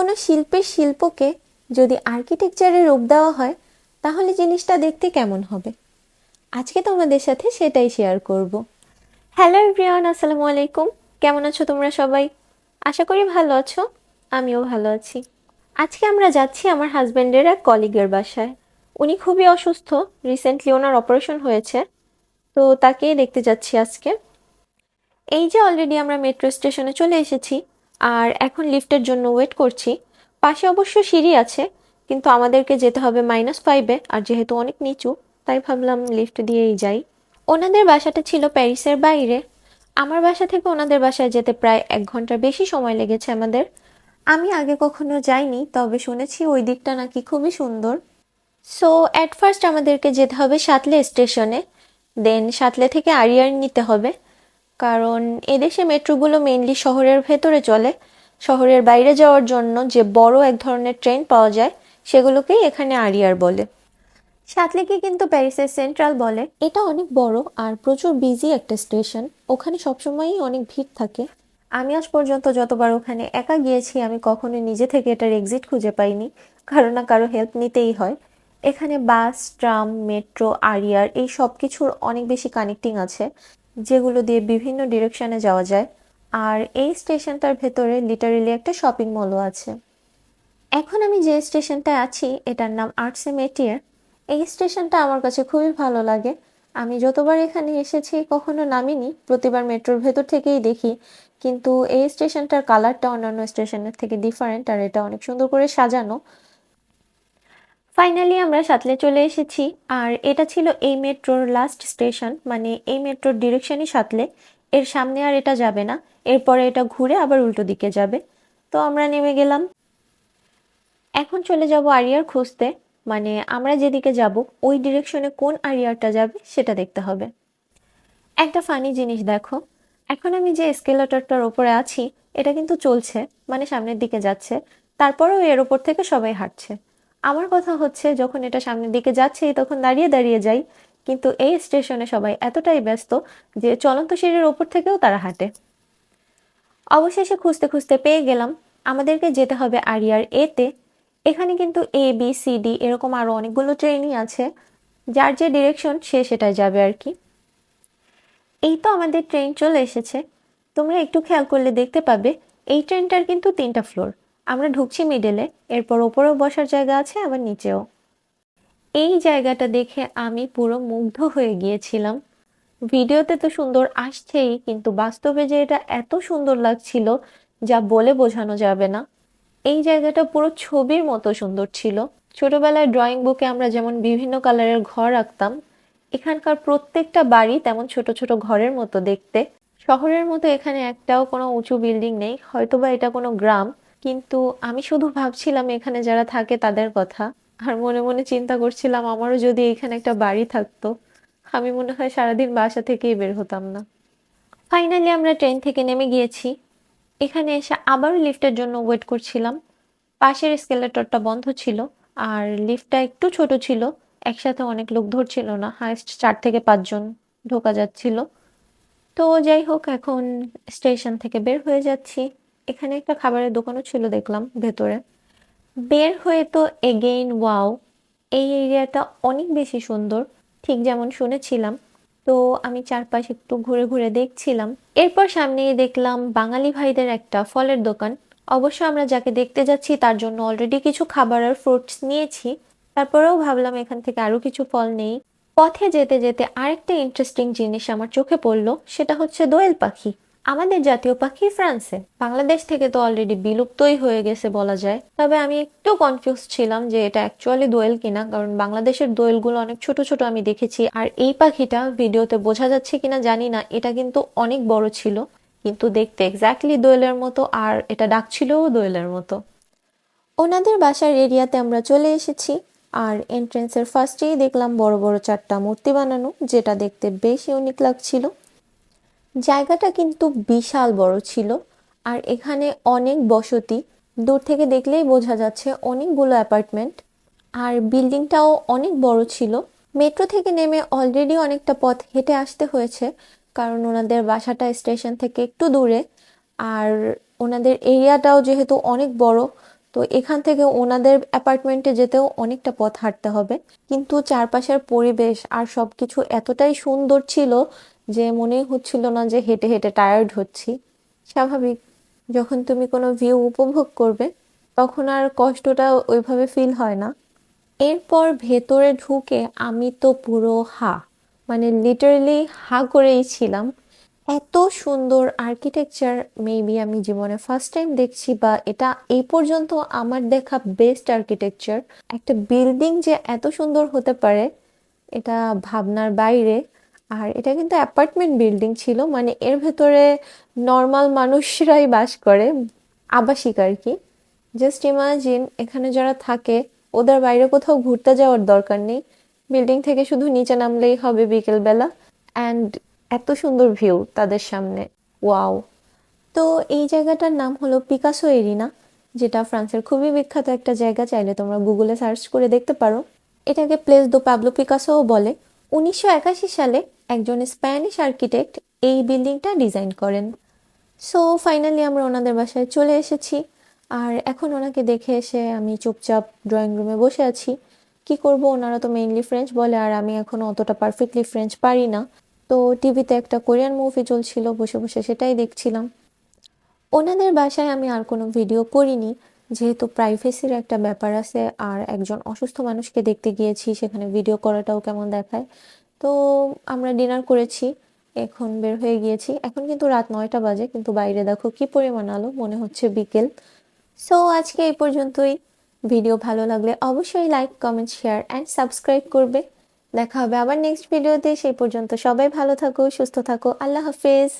কোনো শিল্পের শিল্পকে যদি আর্কিটেকচারে রূপ দেওয়া হয়, তাহলে জিনিসটা দেখতে কেমন হবে? আজকে তোমাদের সাথে সেটাই শেয়ার করব। হ্যালো এভরিওয়ান আসসালামু আলাইকুম। কেমন আছো তোমরা সবাই? আশা করি ভালো আছো, আমিও ভালো আছি। আজকে আমরা যাচ্ছি আমার হাজব্যান্ডের এক কলিগের বাসায়। উনি খুবই অসুস্থ রিসেন্টলি ওনার অপারেশন হয়েছে। তো তাকেই দেখতে যাচ্ছি আজকে। এই যে অলরেডি আমরা মেট্রো স্টেশনে চলে এসেছি আর এখন লিফটের জন্য ওয়েট করছি। পাশে অবশ্য সিঁড়ি আছে, কিন্তু আমাদেরকে যেতে হবে মাইনাস ফাইভে আর যেহেতু অনেক নিচু, তাই ভাবলাম লিফট দিয়েই যাই। ওনাদের বাসাটা ছিল প্যারিসের বাইরে। আমার বাসা থেকে ওনাদের বাসায় যেতে প্রায় এক ঘণ্টার বেশি সময় লেগেছে আমাদের। আমি আগে কখনো যাইনি, তবে শুনেছি ওই দিকটা নাকি খুবই সুন্দর। সো অ্যাট ফার্স্ট আমাদেরকে যেতে হবে সাতলে স্টেশনে দেন সাতলে থেকে আরিয়ার নিতে হবে। কারণ এদেশে মেট্রোগুলো মেনলি শহরের ভেতরে চলে। শহরের বাইরে যাওয়ার জন্য যে বড় এক ধরনের ট্রেন পাওয়া যায়, সেগুলোকেই এখানে আরিয়ার বলে। সাতলেকে কিন্তু প্যারিসের সেন্ট্রাল বলে। এটা অনেক বড় আর প্রচুর বিজি একটা স্টেশন ওখানে সবসময়ই অনেক ভিড় থাকে। আমি আজ পর্যন্ত যতবার ওখানে একা গিয়েছি, আমি কখনো নিজে থেকে এটার এক্সিট খুঁজে পাইনি। কারও না কারও হেল্প নিতেই হয়। এখানে বাস ট্রাম মেট্রো আরিয়ার এই সব কিছুর অনেক বেশি কানেক্টিং আছে। যেগুলো দিয়ে বিভিন্ন ডিরেকশনে যাওয়া যায়। আর এই স্টেশনটার ভেতরে লিটারেলি একটা শপিং মলও আছে। এখন আমি যে স্টেশনটায় আছি, এটার নাম আর্টসে মেটিয়ার এই স্টেশনটা আমার কাছে খুবই ভালো লাগে। আমি যতবার এখানে এসেছি, কখনো নামিনি, প্রতিবার মেট্রোর ভেতর থেকেই দেখি। কিন্তু এই স্টেশনটার কালারটা অন্যান্য স্টেশনের থেকে ডিফারেন্ট আর এটা অনেক সুন্দর করে সাজানো। ফাইনালি আমরা সাতলে চলে এসেছি। আর এটা ছিল এই মেট্রোর লাস্ট স্টেশন মানে এই মেট্রোর ডিরেকশনই সাতলে এর সামনে আর এটা যাবে না। এরপরে এটা ঘুরে আবার উল্টো দিকে যাবে। তো আমরা নেমে গেলাম। এখন চলে যাব আরিয়ার খুঁজতে। মানে আমরা যেদিকে যাব, ওই ডিরেকশনে কোন আরিয়ারটা যাবে, সেটা দেখতে হবে। একটা ফানি জিনিস দেখো। এখন আমি যে স্কেলেটরটার ওপরে আছি, এটা কিন্তু চলছে মানে সামনের দিকে যাচ্ছে। তারপরেও এর ওপর থেকে সবাই হাঁটছে। আমার কথা হচ্ছে, যখন এটা সামনের দিকে যাচ্ছে, তখন দাঁড়িয়ে দাঁড়িয়ে যাই। কিন্তু এই স্টেশনে সবাই এতটাই ব্যস্ত যে চলন্ত সিঁড়ির ওপর থেকেও তারা হাঁটে। অবশেষে খুঁজতে খুঁজতে পেয়ে গেলাম, আমাদেরকে যেতে হবে আরিয়ার এতে এখানে কিন্তু এ, বি, সি, ডি এরকম আরও অনেকগুলো ট্রেনই আছে, যার যে ডিরেকশন সে সেটাই যাবে আর কি। এই তো আমাদের ট্রেন চলে এসেছে। তোমরা একটু খেয়াল করলে দেখতে পাবে, এই ট্রেনটার কিন্তু তিনটা ফ্লোর। আমরা ঢুকছি মিডেলে এরপর ওপরেও বসার জায়গা আছে, আবার নিচেও। এই জায়গাটা দেখে আমি পুরো মুগ্ধ হয়ে গিয়েছিলাম। ভিডিওতে তো সুন্দর আসছেই, কিন্তু বাস্তবে যে এটা এত সুন্দর লাগছিল, যা বলে বোঝানো যাবে না। এই জায়গাটা পুরো ছবির মতো সুন্দর ছিল। ছোটবেলায় ড্রয়িং বুকে আমরা যেমন বিভিন্ন কালারের ঘর আঁকতাম, এখানকার প্রত্যেকটা বাড়ি তেমন ছোট ছোট ঘরের মতো দেখতে। শহরের মতো এখানে একটাও কোনো উঁচু বিল্ডিং নেই, হয়তোবা এটা কোনো গ্রাম কিন্তু আমি শুধু ভাবছিলাম এখানে যারা থাকে তাদের কথা। আর মনে মনে চিন্তা করছিলাম আমারও যদি এখানে একটা বাড়ি থাকতো, আমি মনে হয় সারাদিন বাসা থেকেই বের হতাম না। ফাইনালি আমরা ট্রেন থেকে নেমে গিয়েছি। এখানে এসে আবারও লিফটের জন্য ওয়েট করছিলাম। পাশের স্কেলেটরটা বন্ধ ছিল, আর লিফটটা একটু ছোট ছিল। একসাথে অনেক লোক ধরছিল না হায়েস্ট চার থেকে পাঁচজন ঢোকা যাচ্ছিল। তো যাই হোক, এখন স্টেশন থেকে বের হয়ে যাচ্ছি। এখানে একটা খাবারের দোকানও ছিল দেখলাম ভেতরে। বের হয়ে তো এগেইন ওয়াও এই এরিয়াটা অনেক বেশি সুন্দর, ঠিক যেমন শুনেছিলাম। তো আমি চারপাশ একটু ঘুরে ঘুরে দেখছিলাম। এরপর সামনেই দেখলাম বাঙালি ভাইদের একটা ফলের দোকান। অবশ্য আমরা যাকে দেখতে যাচ্ছি তার জন্য অলরেডি কিছু খাবার আর ফ্রুটস নিয়েছি। তারপরেও ভাবলাম এখান থেকে আরও কিছু ফল নেই। পথে যেতে যেতে আরেকটা ইন্টারেস্টিং জিনিস আমার চোখে পড়ল, সেটা হচ্ছে দোয়েল পাখি। আমাদের জাতীয় পাখি ফ্রান্সে। বাংলাদেশ থেকে তো অলরেডি বিলুপ্তই হয়ে গেছে বলা যায়। তবে আমি একটু কনফিউজ ছিলাম যে এটা অ্যাকচুয়ালি দোয়েল কিনা, কারণ বাংলাদেশের দোয়েলগুলো অনেক ছোট ছোট আমি দেখেছি। আর এই পাখিটা ভিডিওতে বোঝা যাচ্ছে কিনা জানি না, এটা কিন্তু অনেক বড় ছিল। কিন্তু দেখতে এক্স্যাক্টলি দোয়েলের মতো, আর এটা ডাকছিলও দোয়েলের মতো। ওনাদের বাসার এরিয়াতে আমরা চলে এসেছি, আর এন্ট্রেন্সের ফার্স্টেই দেখলাম বড় বড় চারটা মূর্তি বানানো, যেটা দেখতে বেশ ইউনিক লাগছিল। জায়গাটা কিন্তু বিশাল বড় ছিল আর এখানে অনেক বসতি। দূর থেকে দেখলেই বোঝা যাচ্ছে অনেকগুলো অ্যাপার্টমেন্ট আর বিল্ডিংটাও অনেক বড় ছিল। মেট্রো থেকে নেমে অলরেডি অনেকটা পথ হেঁটে আসতে হয়েছে কারণ ওনাদের বাসাটা স্টেশন থেকে একটু দূরে আর ওনাদের এরিয়াটাও যেহেতু অনেক বড়, তো এখান থেকে ওনাদের অ্যাপার্টমেন্টে যেতেও অনেকটা পথ হাঁটতে হবে। কিন্তু চারপাশের পরিবেশ আর সবকিছু এতটাই সুন্দর ছিল যে মনেই হচ্ছিল না যে হেঁটে হেঁটে টায়ার্ড হচ্ছি। স্বাভাবিক, যখন তুমি কোনো ভিউ উপভোগ করবে, তখন আর কষ্টটা ওইভাবে ফিল হয় না। এরপর ভেতরে ঢুকে আমি তো পুরো হা মানে লিটারালি হা করেই ছিলাম। এত সুন্দর আর্কিটেকচার মেবি আমি জীবনে ফার্স্ট টাইম দেখছি বা এটা এই পর্যন্ত আমার দেখা বেস্ট আর্কিটেকচার একটা বিল্ডিং যে এত সুন্দর হতে পারে, এটা ভাবনার বাইরে। আর এটা কিন্তু অ্যাপার্টমেন্ট বিল্ডিং ছিল মানে এর ভেতরে নর্মাল মানুষরাই বাস করে, আবাসিক আর কি। জাস্ট ইমাজিন এখানে যারা থাকে, ওদের বাইরে কোথাও ঘুরতে যাওয়ার দরকার নেই। বিল্ডিং থেকে শুধু নিচে নামলেই হবে বিকেলবেলা। অ্যান্ড এত সুন্দর ভিউ তাদের সামনে। ওয়াও তো এই জায়গাটার নাম হলো পিকাসো এরিনা যেটা ফ্রান্সের খুবই বিখ্যাত একটা জায়গা। চাইলে তোমরা গুগলে সার্চ করে দেখতে পারো। এটাকে প্লেস দো পাবলো পিকাসোও বলে। উনিশশো একাশি সালে একজন স্প্যানিশ আর্কিটেক্ট এই বিল্ডিংটা ডিজাইন করেন। সো ফাইনালি আমরা ওনাদের বাসায় চলে এসেছি। আর এখন ওনাকে দেখে এসে আমি চুপচাপ ড্রয়িং রুমে বসে আছি। কি করব? ওনারা তো মেইনলি ফ্রেঞ্চ বলে, আর আমি এখনও অতটা পারফেক্টলি ফ্রেঞ্চ পারি না। তো টিভিতে একটা কোরিয়ান মুভি চলছিল, বসে বসে সেটাই দেখছিলাম। ওনাদের বাসায় আমি আর কোনো ভিডিও করিনি। যেহেতু প্রাইভেসির একটা ব্যাপার আছে, আর একজন অসুস্থ মানুষকে দেখতে গিয়েছি, সেখানে ভিডিও করাটাও কেমন দেখায়। তো আমরা ডিনার করেছি, এখন বের হয়ে গিয়েছি। এখন কিন্তু রাত নয়টা বাজে, কিন্তু বাইরে দেখো কি পরিমাণ আলো, মনে হচ্ছে বিকেল। সো আজকে এই পর্যন্তই। ভিডিও ভালো লাগলে অবশ্যই like comment share and subscribe করবে। দেখা হবে আবার নেক্সট ভিডিওতে সেই পর্যন্ত সবাই ভালো থাকো, সুস্থ থাকো। আল্লাহ হাফেজ।